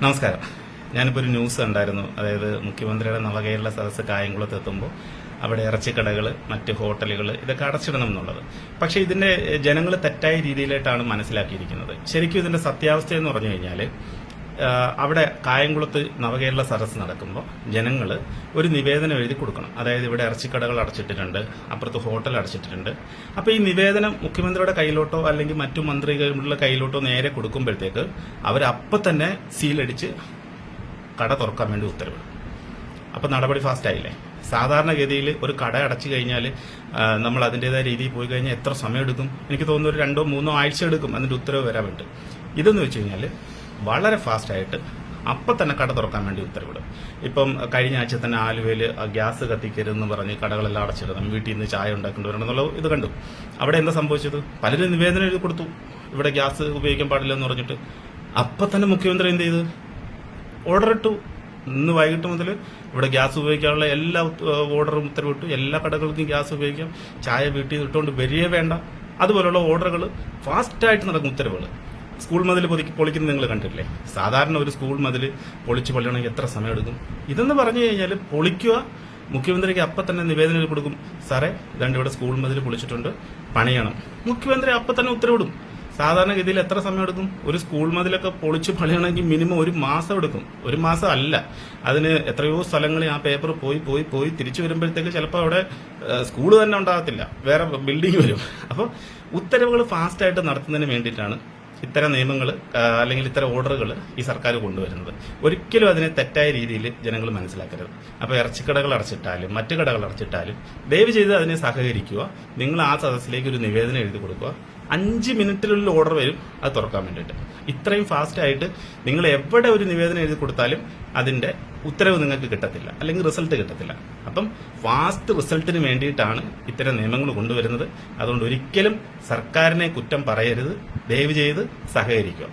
നമസ്കാരം. ഞാനിപ്പോൾ ഒരു ന്യൂസ് ഉണ്ടായിരുന്നു അതായത് മുഖ്യമന്ത്രിയുടെ നവകേരള സദസ്സ് കായംകുളത്ത് എത്തുമ്പോൾ അവിടെ ഇറച്ചിക്കടകൾ മറ്റ് ഹോട്ടലുകൾ ഇതൊക്കെ അടച്ചിടണം എന്നുള്ളത് പക്ഷേ ഇതിന്റെ ജനങ്ങൾ തെറ്റായ രീതിയിലായിട്ടാണ് മനസ്സിലാക്കിയിരിക്കുന്നത്. ശരിക്കും ഇതിന്റെ സത്യാവസ്ഥ എന്ന് പറഞ്ഞു കഴിഞ്ഞാൽ അവിടെ കായംകുളത്ത് നവകേരള സരസ് നടക്കുമ്പോൾ ജനങ്ങൾ ഒരു നിവേദനം എഴുതി കൊടുക്കണം. അതായത് ഇവിടെ ഇറച്ചിക്കടകൾ അടച്ചിട്ടിട്ടുണ്ട് അപ്പുറത്ത് ഹോട്ടൽ അടച്ചിട്ടിട്ടുണ്ട്. അപ്പോൾ ഈ നിവേദനം മുഖ്യമന്ത്രിയുടെ കയ്യിലോട്ടോ അല്ലെങ്കിൽ മറ്റു മന്ത്രികളുടെ കയ്യിലോട്ടോ നേരെ കൊടുക്കുമ്പോഴത്തേക്ക് അവരപ്പം തന്നെ സീലടിച്ച് കട തുറക്കാൻ വേണ്ടി ഉത്തരവിടും. അപ്പോൾ നടപടി ഫാസ്റ്റ് ആയില്ലേ? സാധാരണഗതിയിൽ ഒരു കട അടച്ചു കഴിഞ്ഞാൽ നമ്മൾ അതിന്റെതായ രീതിയിൽ പോയി കഴിഞ്ഞാൽ എത്ര സമയം എടുക്കും? എനിക്ക് തോന്നുന്നു ഒരു രണ്ടോ മൂന്നോ ആഴ്ച എടുക്കും അതിന്റെ ഉത്തരവ് വരാൻ വേണ്ടി ഇതെന്ന് വെച്ച് കഴിഞ്ഞാൽ വളരെ ഫാസ്റ്റായിട്ട് അപ്പം തന്നെ കട തുറക്കാൻ വേണ്ടി ഉത്തരവിടും. ഇപ്പം കഴിഞ്ഞ ആഴ്ച തന്നെ ആലുവയിൽ ഗ്യാസ് കത്തിക്കരുതെന്ന് പറഞ്ഞ് കടകളെല്ലാം അടച്ചിടണം വീട്ടിൽ നിന്ന് ചായ ഉണ്ടാക്കേണ്ടി വരണം ഇത് കണ്ടു. അവിടെ എന്താ സംഭവിച്ചത്? പലരും നിവേദനം എഴുതി കൊടുത്തു. ഇവിടെ ഗ്യാസ് ഉപയോഗിക്കാൻ പാടില്ല എന്ന് പറഞ്ഞിട്ട്. അപ്പം തന്നെ മുഖ്യമന്ത്രി എന്ത് ചെയ്ത്? ഓർഡർ ഇട്ടു. ഇന്ന് വൈകിട്ട് മുതൽ ഇവിടെ ഗ്യാസ് ഉപയോഗിക്കാനുള്ള എല്ലാ ഓർഡറും ഉത്തരവിട്ടു. എല്ലാ കടകൾക്കും ഗ്യാസ് ഉപയോഗിക്കാം. ചായ വീട്ടിൽ നിന്ന് ഇട്ടുകൊണ്ട് വരികയേ വേണ്ട. അതുപോലുള്ള ഓർഡറുകൾ ഫാസ്റ്റായിട്ട് നടക്കും ഉത്തരവുകൾ സ്കൂൾ മതിൽ പൊതിക്ക് പൊളിക്കുന്നത് നിങ്ങൾ കണ്ടിട്ടില്ലേ? സാധാരണ ഒരു സ്കൂൾ മതിൽ പൊളിച്ച് പൊളിയണമെങ്കിൽ എത്ര സമയം എടുക്കും? ഇതെന്ന് പറഞ്ഞു കഴിഞ്ഞാൽ പൊളിക്കുക മുഖ്യമന്ത്രിക്ക് അപ്പം തന്നെ നിവേദനം കൊടുക്കും. സാറേ ഇതാണ്ട് ഇവിടെ സ്കൂൾ മതിൽ പൊളിച്ചിട്ടുണ്ട് പണിയണം. മുഖ്യമന്ത്രി അപ്പം തന്നെ ഉത്തരവിടും. സാധാരണഗതിയിൽ എത്ര സമയം എടുക്കും? ഒരു സ്കൂൾ മതിലൊക്കെ പൊളിച്ച് പണിയണമെങ്കിൽ മിനിമം ഒരു മാസം എടുക്കും. ഒരു മാസം അല്ല. അതിന് എത്രയോ സ്ഥലങ്ങളിൽ ആ പേപ്പർ പോയി പോയി പോയി തിരിച്ചു വരുമ്പോഴത്തേക്ക് ചിലപ്പോൾ അവിടെ സ്കൂൾ തന്നെ ഉണ്ടാകത്തില്ല. വേറെ ബിൽഡിംഗ് വരും. അപ്പോൾ ഉത്തരവുകൾ ഫാസ്റ്റായിട്ട് നടത്തുന്നതിന് വേണ്ടിയിട്ടാണ് ഇത്തരം നിയമങ്ങൾ അല്ലെങ്കിൽ ഇത്തരം ഓർഡറുകൾ ഈ സർക്കാർ കൊണ്ടുവരുന്നത്. ഒരിക്കലും അതിനെ തെറ്റായ രീതിയിൽ ജനങ്ങൾ മനസ്സിലാക്കരുത്. അപ്പോൾ ഇറച്ചിക്കടകൾ അടച്ചിട്ടാലും മറ്റു കടകൾ അടച്ചിട്ടാലും ദയവ് ചെയ്ത് അതിനെ സഹകരിക്കുക. നിങ്ങൾ ആ സദസ്സിലേക്ക് ഒരു നിവേദനം എഴുതി കൊടുക്കുക. അഞ്ച് മിനിറ്റിലുള്ള ഓർഡർ വരും അത് തുറക്കാൻ വേണ്ടിയിട്ട്. ഇത്രയും ഫാസ്റ്റ് ആയിട്ട് നിങ്ങൾ എവിടെ ഒരു നിവേദനം എഴുതി കൊടുത്താലും അതിന്റെ ഉത്തരവ് നിങ്ങൾക്ക് കിട്ടത്തില്ല അല്ലെങ്കിൽ റിസൾട്ട് കിട്ടത്തില്ല. അപ്പം ഫാസ്റ്റ് റിസൾട്ടിന് വേണ്ടിയിട്ടാണ് ഇത്തരം നിയമങ്ങൾ കൊണ്ടുവരുന്നത്. അതുകൊണ്ട് ഒരിക്കലും സർക്കാരിനെ കുറ്റം പറയരുത്. ദയവ് ചെയ്ത് സഹകരിക്കുക